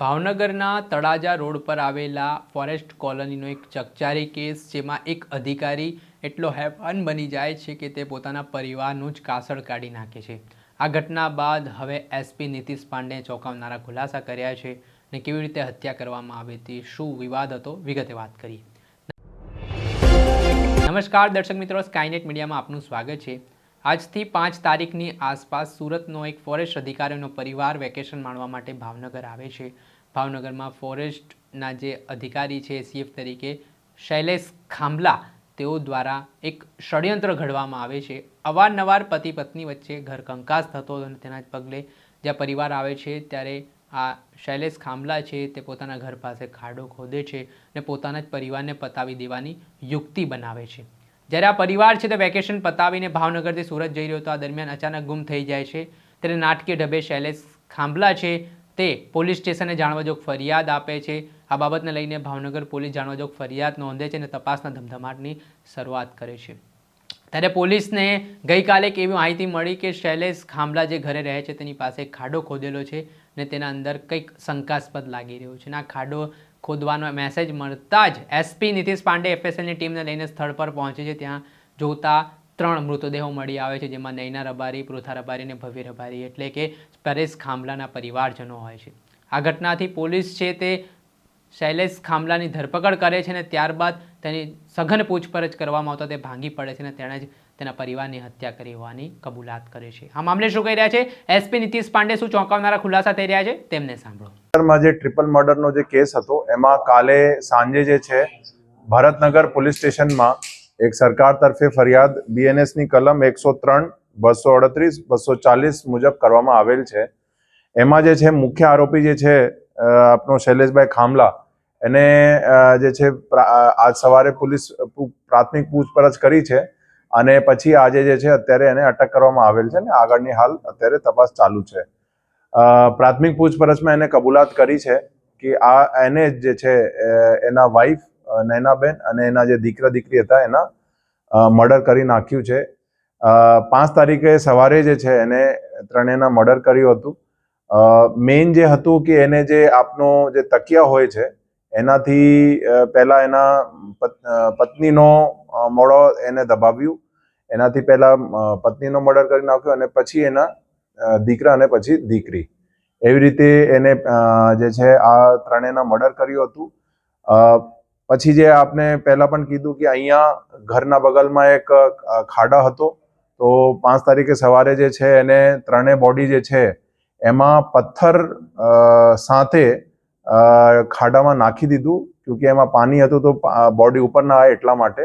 ભાવનગરના તળાજા રોડ પર આવેલા ફોરેસ્ટ કોલોનીનો એક ચકચારી કેસ, જેમાં એક અધિકારી એટલો હેફાન બની જાય છે કે તે પોતાના પરિવારનું જ કાસળ કાઢી નાખે છે. આ ઘટના બાદ હવે એસપી નીતિશ પાંડે ચોંકાવનારા ખુલાસા કર્યા છે અને કેવી રીતે હત્યા કરવામાં આવી હતી શું વિવાદ હતો વિગતે વાત કરીએ. નમસ્કાર, દર્શક મિત્રો, સ્કાયનેટ મીડિયામાં આપનું સ્વાગત છે. આજથી પાંચ તારીખની આસપાસ સુરતનો એક ફોરેસ્ટ અધિકારીનો પરિવાર વેકેશન માણવા માટે ભાવનગર આવે છે. ભાવનગરમાં ફોરેસ્ટના જે અધિકારી છે સીએફ તરીકે, શૈલેષ ખાંભલા, તેઓ દ્વારા એક ષડયંત્ર ઘડવામાં આવે છે. અવારનવાર પતિ પત્ની વચ્ચે ઘર કંકાસ થતો અને તેના જ પગલે જ્યાં પરિવાર આવે છે, ત્યારે આ શૈલેષ ખાંભલા છે, તે પોતાના ઘર પાસે ખાડો ખોદે છે અને પોતાના જ પરિવારને પતાવી દેવાની યુક્તિ બનાવે છે. જ્યારે આ પરિવાર છે તે વેકેશન પતાવીને ભાવનગરથી સુરત જઈ રહ્યો હતો. આ દરમિયાન અચાનક ગુમ થઈ જાય છે. ત્યારે નાટકીય ઢબે શૈલેષ ખાંભલા છે તે પોલીસ સ્ટેશને જાણવા જોગ ફરિયાદ આપે છે. આ બાબતને લઈને ભાવનગર પોલીસ જાણવાજોગ ફરિયાદ નોંધે છે અને તપાસના ધમધમાટની શરૂઆત કરે છે. ત્યારે પોલીસને ગઈકાલે એક એવી માહિતી મળી કે શૈલેષ ખાંભલા જે ઘરે રહે છે તેની પાસે ખાડો ખોદેલો છે. અને તેના અંદર કંઈક શંકાસ્પદ લાગી રહ્યું છે. અને આ ખાડો ખોદવાનો મેસેજ મળતા જ એસપી નીતિશ પાંડે એફએસએલની ટીમને લઈને સ્થળ પર પહોંચે છે. ત્યાં જોતા ત્રણ મૃતદેહો મળી આવે છે, જેમાં નૈના રબારી, પૃથા રબારી અને ભવ્ય રબારી એટલે કે પરેશ ખાંભલાના પરિવારજનો હોય છે. આ ઘટનાથી પોલીસ છે તે શૈલેષ ખાંભલાની ધરપકડ કરે છે અને ત્યારબાદ તેની સઘન પૂછપરછ કરવામાં આવતા તે ભાંગી પડે છે અને તેણે જ તેના પરિવારની હત્યા કરી હોવાની કબૂલાત કરે છે. આ મામલે શું કહી રહ્યા છે? એસપી નીતિશ પાંડે શું ચોંકાવનારા ખુલાસા થઈ રહ્યા છે? તેમને સાંભળો. જે ટ્રિપલ મર્ડરનો જે કેસ હતો, એમાં કાલે સાંજે જે છે, ભરતનગર પોલીસ સ્ટેશનમાં એક સરકાર તરફે ફરિયાદ બીએનએસની કલમ એકસો ત્રણ, બસો અડત્રીસ, બસો ચાલીસ મુજબ કરવામાં આવેલ છે. એમાં જે છે, મુખ્ય આરોપી જે છે આપનો શૈલેષભાઈ ખામલા, એને જે છે આજ સવારે પોલીસ પ્રાથમિક પૂછપરછ કરી છે. અને પછી આજે જે છે, અત્યારે એને અટક કરવામાં આવેલ છે ને આગળની હાલ અત્યારે તપાસ ચાલુ છે. પ્રાથમિક પૂછપરછમાં એને કબૂલાત કરી છે કે આ એને જ છે એના વાઈફ નૈનાબેન અને એના જે દીકરા દીકરી હતા એના મર્ડર કરી નાખ્યું છે. પાંચ તારીખે સવારે જે છે, એને ત્રણેયના મર્ડર કર્યું હતું. મેઇન જે હતું કે એને જે આપનો જે તકિયા હોય છે, એનાથી પહેલાં એના પત- પત્નીનો મોડો એને દબાવ્યું. એનાથી પહેલા પત્નીનો મર્ડર કરી નાખ્યો અને પછી એના દીકરા અને પછી દીકરી. એવી રીતે એને જે છે આ ત્રણેયના મર્ડર કર્યું હતું. પછી જે આપને પહેલા પણ કીધું કે અહીંયા ઘરના બગલમાં એક ખાડા હતો, તો પાંચ તારીખે સવારે જે છે એને ત્રણેય બોડી જે છે એમાં પથ્થર સાથે ખાડામાં નાખી દીધું કેમકે એમાં પાણી હતું તો બોડી ઉપર ના આવે એટલા માટે.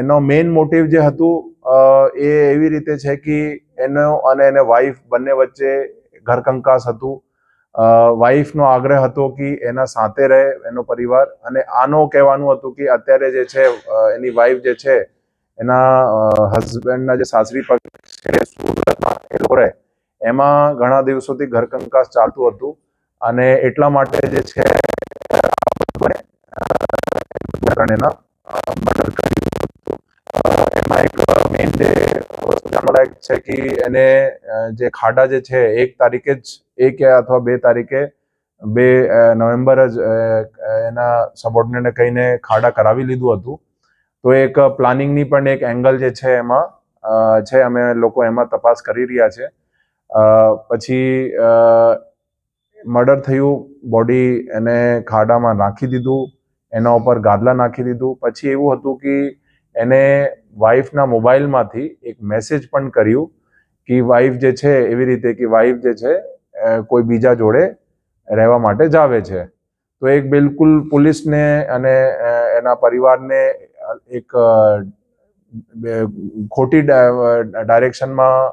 એનો મેઇન મોટિવ જે હતું એ એવી રીતે છે કે એનો અને એને વાઈફ બંને વચ્ચે ઘરકંકાસ હતું. વાઈફનો આગ્રહ હતો કે એના સાથે રહે એનો પરિવાર અને આનો કહેવાનું હતું કે અત્યારે જે છે એની વાઈફ જે છે, એના હસબન્ડના જે સાસરી પક્ષ છે સુરતમાં એ લોકો રહે. એમાં ઘણા દિવસોથી ઘરકંકાસ ચાલતું હતું અને એટલા માટે જે છે કારણ એના મર્ડર કર્યું હતું એમાં એક મેઇન જે વસ્તુ જાણવાલાયક છે કે એને જે ખાડા જે છે એક તારીખે જ એક અથવા બે તારીખે બે નવેમ્બર જ એના સબોર્ડિનેટને કહીને ખાડા કરાવી લીધું હતું. તો એક પ્લાનિંગની પણ એક એંગલ જે છે એમાં છે અમે લોકો એમાં તપાસ કરી રહ્યા છે. પછી મર્ડર થયું, બોડી એને ખાડામાં નાખી દીધું. એના ઉપર ગાદલા નાખી દીધું. પછી એવું હતું કે એને વાઈફના મોબાઈલમાંથી એક મેસેજ પણ કર્યું કે વાઈફ જે છે, એવી રીતે કે વાઈફ જે છે કોઈ બીજા જોડે રહેવા માટે જાવે છે. તો એક બિલકુલ પોલીસને અને એના પરિવારને એક ખોટી ડાયરેક્શનમાં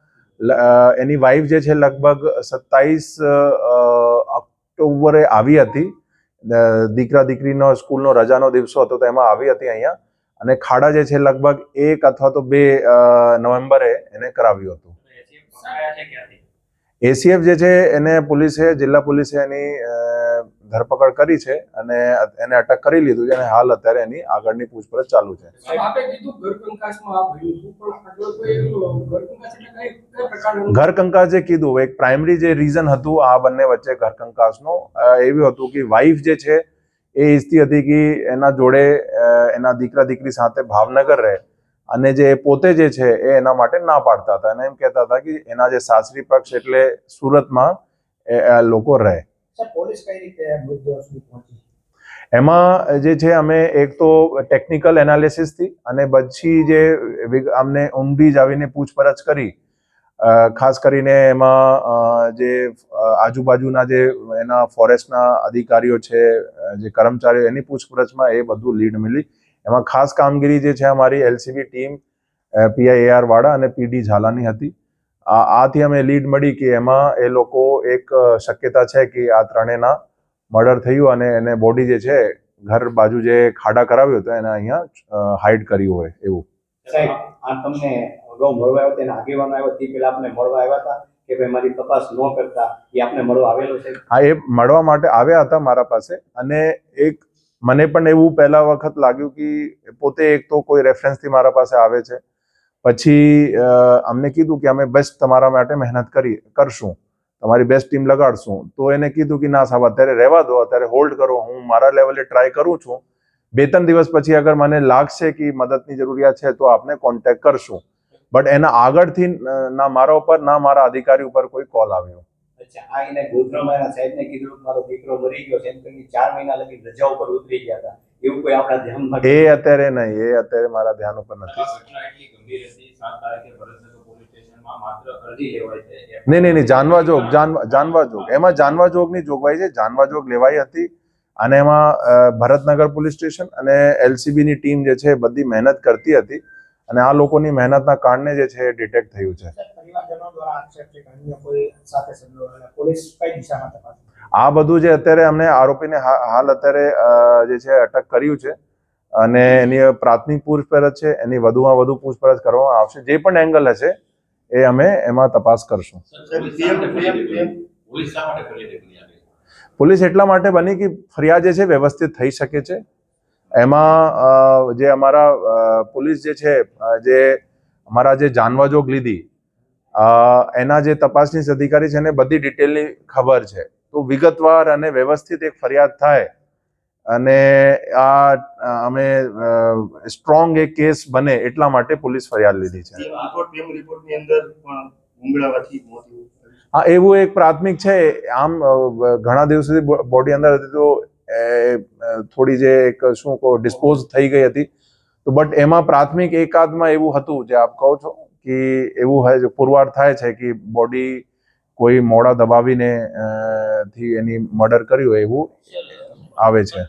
એની વાઈફ જે છે લગભગ સત્તાવીસ ઓક્ટોબરે આવી હતી. દીકરા દીકરીનો સ્કૂલનો રજાનો દિવસો હતો તો એમાં આવી હતી અહીંયા. અને ખાડા જે છે લગભગ એક અથવા તો બે નવેમ્બરે એને કરાવ્યું હતું. એસીએફ જે છે એને પોલીસે જિલ્લા પોલીસે એની ધરપકડ કરી છે અને એને અટક કરી લીધું છે અને હાલ અત્યારે એની આગળની પૂછપરછ ચાલુ છે. ઘર કંકાસ જે કીધું એક પ્રાઇમરી જે રીઝન હતું આ બંને વચ્ચે ઘર કંકાસનો એવું હતું કે વાઈફ જે છે એ ઈચ્છતી હતી કે એના જોડે એના દીકરા દીકરી સાથે ભાવનગર રહે. અને જે પોતે જે છે એ એના માટે ના પાડતા હતા. અને એમ કહેતા હતા કે એના જે સાસરી પક્ષ એટલે સુરતમાં લોકો રહે. એમાં જે છે અમે એક તો ટેકનિકલ એનાલિસિસથી અને પછી જે અમને ઊંડી જ આવીને પૂછપરછ કરી. ખાસ કરીને એમાં જે આજુબાજુના જે એના ફોરેસ્ટના અધિકારીઓ છે જે કર્મચારીઓ એની પૂછપરછમાં એ બધું લીડ મળી એમાં ખાસ કામગીરી જે છે અમારી એલસીબી ટીમ પીઆઈઆર વાળા અને પીડી ઝાલાની હતી. આ આથી અમે લીડ મળી કે એમાં એ લોકો એક શક્યતા છે કે આ ત્રણેયના મર્ડર થયું અને એને બોડી જે છે ઘર બાજુ જે ખાડા કરાવ્યો હતો એને અહીંયા હાઇડ કર્યું હોય એવું. સાહેબ આ તમને અગાઉ મળવા આવ્યો તેના આગેવાનો આવ્યો તે પેલા આપને મળવા આવ્યા હતા કે ભાઈ મારી તપાસ ન કરતા એ આપને મળવા આવેલો છે? હા એ મળવા માટે આવ્યા હતા મારા પાસે અને એક મને પણ એવું પહેલા વખત લાગ્યું કે પોતે એક તો કોઈ રેફરન્સથી મારા પાસે આવે છે. પછી અમને કીધું કે અમે બેસ્ટ તમારા માટે મહેનત કરી, કરશું. તમારી બેસ્ટ ટીમ લગાડશું. તો એને કીધું કે ના સાહેબ, અત્યારે રહેવા દો, અત્યારે હોલ્ડ કરો. હું મારા લેવલે ટ્રાય કરું છું. બે ત્રણ દિવસ પછી અગર મને લાગશે કે મદદની જરૂરિયાત છે, તો આપને કોન્ટેક્ટ કરશું. બટ એના આગળથી ના મારા ઉપર, ના મારા અધિકારી ઉપર કોઈ કોલ આવ્યો. આ એને ગોધરામાં એના સાહેબને કીધું કે મારો દીકરો મરી ગયો છે. એમ કરીને ચાર મહિના લગી રજા ઉપર ઉતરી ગયા હતા. એવું કોઈ આપણા ધ્યાનમાં એ અત્યારે નહીં એ અત્યારે મારા ધ્યાન ઉપર નથી. ઘટના એટલી ગંભીર હતી સાત તારીખે ભરતનગર પોલીસ સ્ટેશનમાં માત્ર અરજી લેવાય છે નહીં નહીં નહીં જાનવા જોગ જાનવા જોગ. એમાં જાનવા જોગની જોગવાઈ છે જાનવા જોગ લેવાઈ હતી. અને એમાં ભરતનગર પોલીસ સ્ટેશન અને એલસીબી ની ટીમ જે છે એ બધી મહેનત કરતી હતી. અને આ લોકોની મહેનતના કારણે જે છે ડિટેક્ટ થયું છે. આ બધું જે અત્યારે અમને આરોપીને હાલ અત્યારે જે છે, અટક કર્યું છે અને એની પ્રાથમિક પૂછપરછ છે, એની વધુમાં વધુ પૂછપરછ કરવામાં આવશે. જે પણ એંગલ હશે, એ અમે એમાં તપાસ કરશું. પોલીસ એટલા માટે બની કે ફરિયાદ જે છે, વ્યવસ્થિત થઈ શકે છે. એમાં જે અમારા પોલીસ જે છે જે અમારા જે જાનવાજોગ લીધી એના જે તપાસનીશ અધિકારી છે એને બધી ડિટેલની ખબર છે. તો વિગતવાર અને વ્યવસ્થિત એક ફરિયાદ થાય અને આ અમે સ્ટ્રોંગ એક કેસ બને એટલા માટે પોલીસ ફરિયાદ લીધી છે. હા એવું એક પ્રાથમિક છે. આમ ઘણા દિવસ સુધી બોડી અંદર હતી તો થોડી જે એક શું કહો ડિસ્પોઝ થઈ ગઈ હતી. તો બટ એમાં પ્રાથમિક એકાદમાં એવું હતું જે આપ કહો છો? કે એવું હોય પુરવાર થાય છે કે બોડી કોઈ મોડા દબાવીને થી એની મર્ડર કર્યું હોય એવું આવે છે.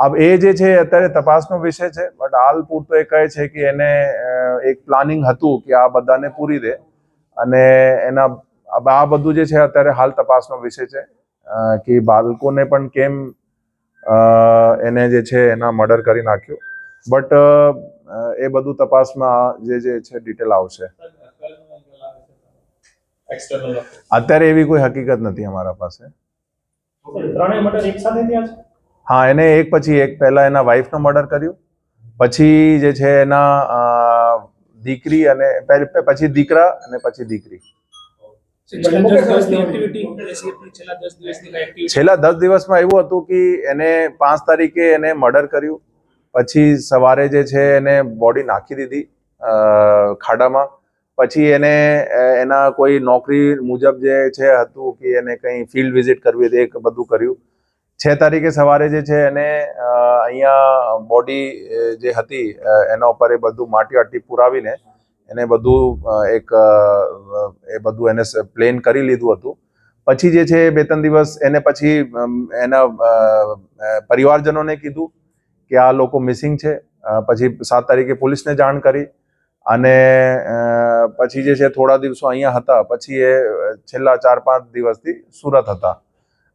આબ એ જે છે અત્યારે તપાસનો વિષય છે બટ હાલ પૂરતો એ કહે છે કે એને એક પ્લાનિંગ હતું કે આ બધાને પૂરી દે. અને એના આ બધું જે છે અત્યારે હાલ તપાસનો વિષય છે કે બાળકોને પણ કેમ એને જે છે એના મર્ડર કરી નાખ્યો. બટ એ બધું તપાસમાં જે જે છે ડિટેલ આવશે. અત્યારે એવી કોઈ હકીકત નથી અમારા પાસે. ત્રણેય મર્ડર એક સાથે થયા છે? હા એને એક પછી એક. પહેલા એના વાઈફનો મર્ડર કર્યું. પછી જે છે એના દીકરી અને પછી દીકરા અને પછી દીકરી. છેલ્લા દસ દિવસમાં એવું હતું કે એને પાંચ તારીખે એને મર્ડર કર્યું. પછી સવારે જે છે એને બોડી નાખી દીધી ખાડામાં. પછી એને એના કોઈ નોકરી મુજબ જે છે હતું કે એને કંઈ ફિલ્ડ વિઝિટ કરવી હતી એ બધું કર્યું. છ તારીખે સવારે જે છે એને અહીંયા બોડી જે હતી એના ઉપર એ બધું માટી આટી પુરાવીને એને બધું એક એ બધું એને પ્લેન કરી લીધું હતું. પછી જે છે બે ત્રણ દિવસ એને પછી એના પરિવારજનોને કીધું કે આ લોકો મિસિંગ છે. પછી સાત તારીખે પોલીસને જાણ કરી અને પછી જે છે થોડા દિવસો અહીંયા હતા. પછી એ છેલ્લા ચાર પાંચ દિવસથી સુરત હતા.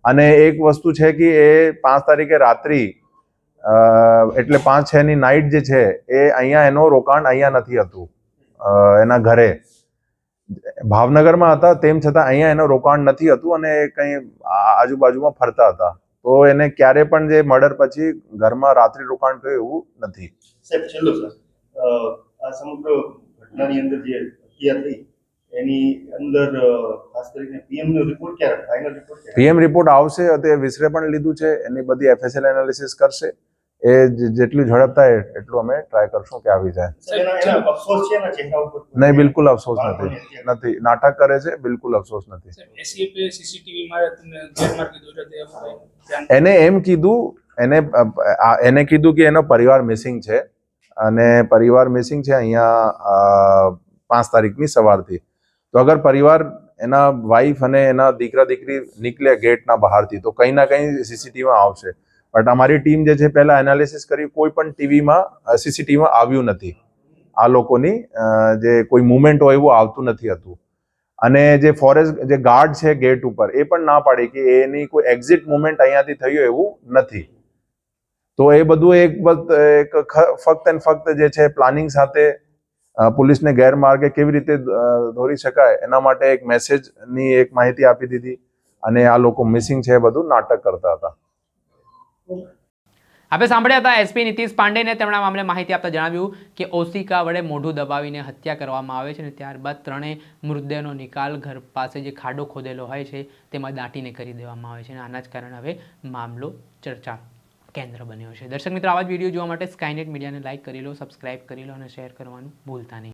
અને એક વસ્તુ છે કે એ પાંચ તારીખે રાત્રિ એટલે પાંચ, છ ની નાઇટ જે છે એ અહીંયા એનો રોકાણ અહીંયા નથી હતું. એના ઘરે. ભાવનગરમાં હતા, તેમ છતાં અહીંયા એનું રોકાણ નથી હતું અને કંઈ આજુબાજુમાં ફરતા હતા. તો એને ક્યારે પણ જે મર્ડર પછી ઘરમાં રાત્રિ રોકાણ થયું એવું નથી. સાહેબ છેલ્લો સર આ સમગ્ર ઘટનાની અંદર જે હત્યા થઈ એની અંદર ખાસ કરીને પીએમ નો રિપોર્ટ ક્યારે ફાઇનલ રિપોર્ટ પીએમ રિપોર્ટ આવશે તે વિસરે પણ લીધું છે એની બધી એફએસએલ એનાલિસિસ કરશે. એ જેટલું ઝડપ થાય એટલું અમે ટ્રાય કરશું કે આવી જાય. નહીં બિલકુલ અફસોસ નથી. નથી. નાટક કરે છે બિલકુલ અફસોસ નથી. એને એમ કીધું એને એને કીધું કે એનો પરિવાર મિસિંગ છે અને પરિવાર મિસિંગ છે અહીંયા પાંચ તારીખની સવારથી. તો અગર પરિવાર એના વાઈફ અને એના દીકરા દીકરી નીકળે ગેટના બહારથી તો કંઈ ના કંઈ સીસીટીવીમાં આવશે. બટ અમારી ટીમ જે છે, પહેલા એનાલિસિસ કરી કોઈ પણ ટીવીમાં સીસીટીવીમાં આવ્યું નથી. આ લોકોની જે કોઈ મુવમેન્ટ હોય એવું આવતું નથી હતું. અને જે ફોરેસ્ટ જે ગાર્ડ છે ગેટ ઉપર, એ પણ ના પાડી કે એની કોઈ એક્ઝિટ મુવમેન્ટ અહીંયાથી થયું એવું નથી. તો એ બધું એક એક ફક્ત એન્ડ ફક્ત જે છે પ્લાનિંગ સાથે પોલીસને ગેરમાર્ગે કેવી રીતે દોરી શકાય, એના માટે એક મેસેજની એક માહિતી આપી દીધી. અને આ લોકો મિસિંગ છે બધું નાટક કરતા હતા. આપણે સાંભળ્યા હતા એસપી નીતિશ પાંડેને તેમના મામલે માહિતી આપતા જણાવ્યું કે ઓસિકા વડે મોઢું દબાવીને હત્યા કરવામાં આવે છે અને ત્યારબાદ ત્રણેય મૃતદેહનો નિકાલ ઘર પાસે જે ખાડો ખોદેલો હોય છે તેમાં દાટીને કરી દેવામાં આવે છે અને આના જ કારણે હવે મામલો ચર્ચા કેન્દ્ર બન્યો છે. દર્શક મિત્રો, આવા જ વીડિયો જોવા માટે સ્કાયનેટ મીડિયાને લાઇક કરી લો સબસ્ક્રાઇબ કરી લો અને શેર કરવાનું ભૂલતા નહીં.